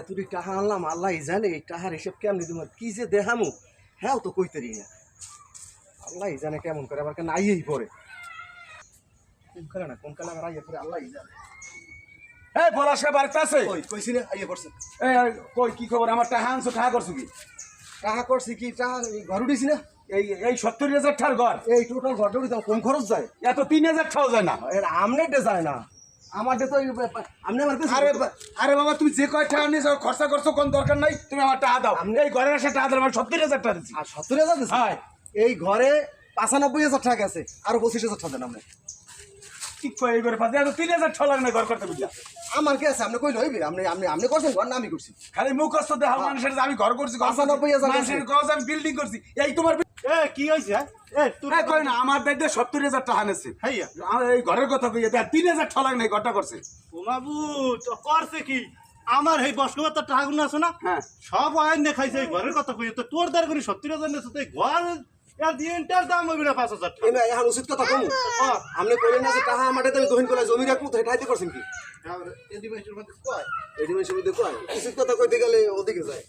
এতটি টাহা আনলাম আল্লাহ জানে এই টাহার হিসেব কেমনি তোমার কি যে দেখামু? হ্যাঁ তো কইতেরি না। আল্লাহ জানে কেমন করে আবার কেন আইয়েই পরে। কোন না কোন আবার আইয়ে পরে আল্লাহ জানে। এই বলা সে বাড়িতে আছে। কই কইছি না আইয়ে পড়ছে। এই এই, কই কি খবর? আমার টাহা আনছো টাহা করছ কি? টাহা করছি কি টাহা ঘর উঠেছি না? এই এই সত্তর হাজার ঘর। এই টোটাল ঘরটা উঠে কম খরচ যায়? এত তিন হাজার যায় না। এর আমনেটে যায় না। আমাদের তো আমনে আমার আরে আরে বাবা তুমি যে কয় টাকা নিয়ে খরচা করছ কোন দরকার নাই? তুমি আমার টাকা দাও। আপনি এই ঘরের আসে টাকা দিলাম সত্তর হাজার টাকা দিচ্ছি। আর সত্তর হাজার? হ্যাঁ। এই ঘরে পঁচানব্বই হাজার টাকা আছে আরও পঁচিশ হাজার টাকা দেন আপনি। কি কয় এই ঘরে পাশে এত তিন হাজার না ঘর করতে বুঝলা? আমার কি আছে? আপনি কই লইবে? আপনি আপনি আপনি করছেন ঘর না আমি করছি? খালি মুখস্থ দেহ মানুষের আমি ঘর করছি ঘর করছি। পঁচানব্বই হাজার মানুষের ঘর আমি বিল্ডিং করছি। এই তোমার এ কি হয়েছে কই না আমার দায়িত্বে সত্তর হাজার টাকা নেছে হাইয়া এই ঘরের কথা কই দেখ তিন হাজার ছ লাগে না এই ঘরটা করছে তো করছে কি? আমার এই বসকবার তো টাকাগুলো আছে না? হ্যাঁ। সব আইন দেখাইছে এই ঘরের কথা কই? তো তোর দ্বার করে সত্তর হাজার নেছে তো ঘর দিনটার দাম হইবে না পাঁচ হাজার টাকা এখন উচিত কথা কমু। আপনি কইলেন না যে টাহা আমাদের আমি দহিন করে জমি রাখব তো এটাইতে করছেন কি? এডিমেন্টের মধ্যে কয় এডিমেন্টের মধ্যে কয় উচিত কথা কইতে গেলে ওদিকে যায়।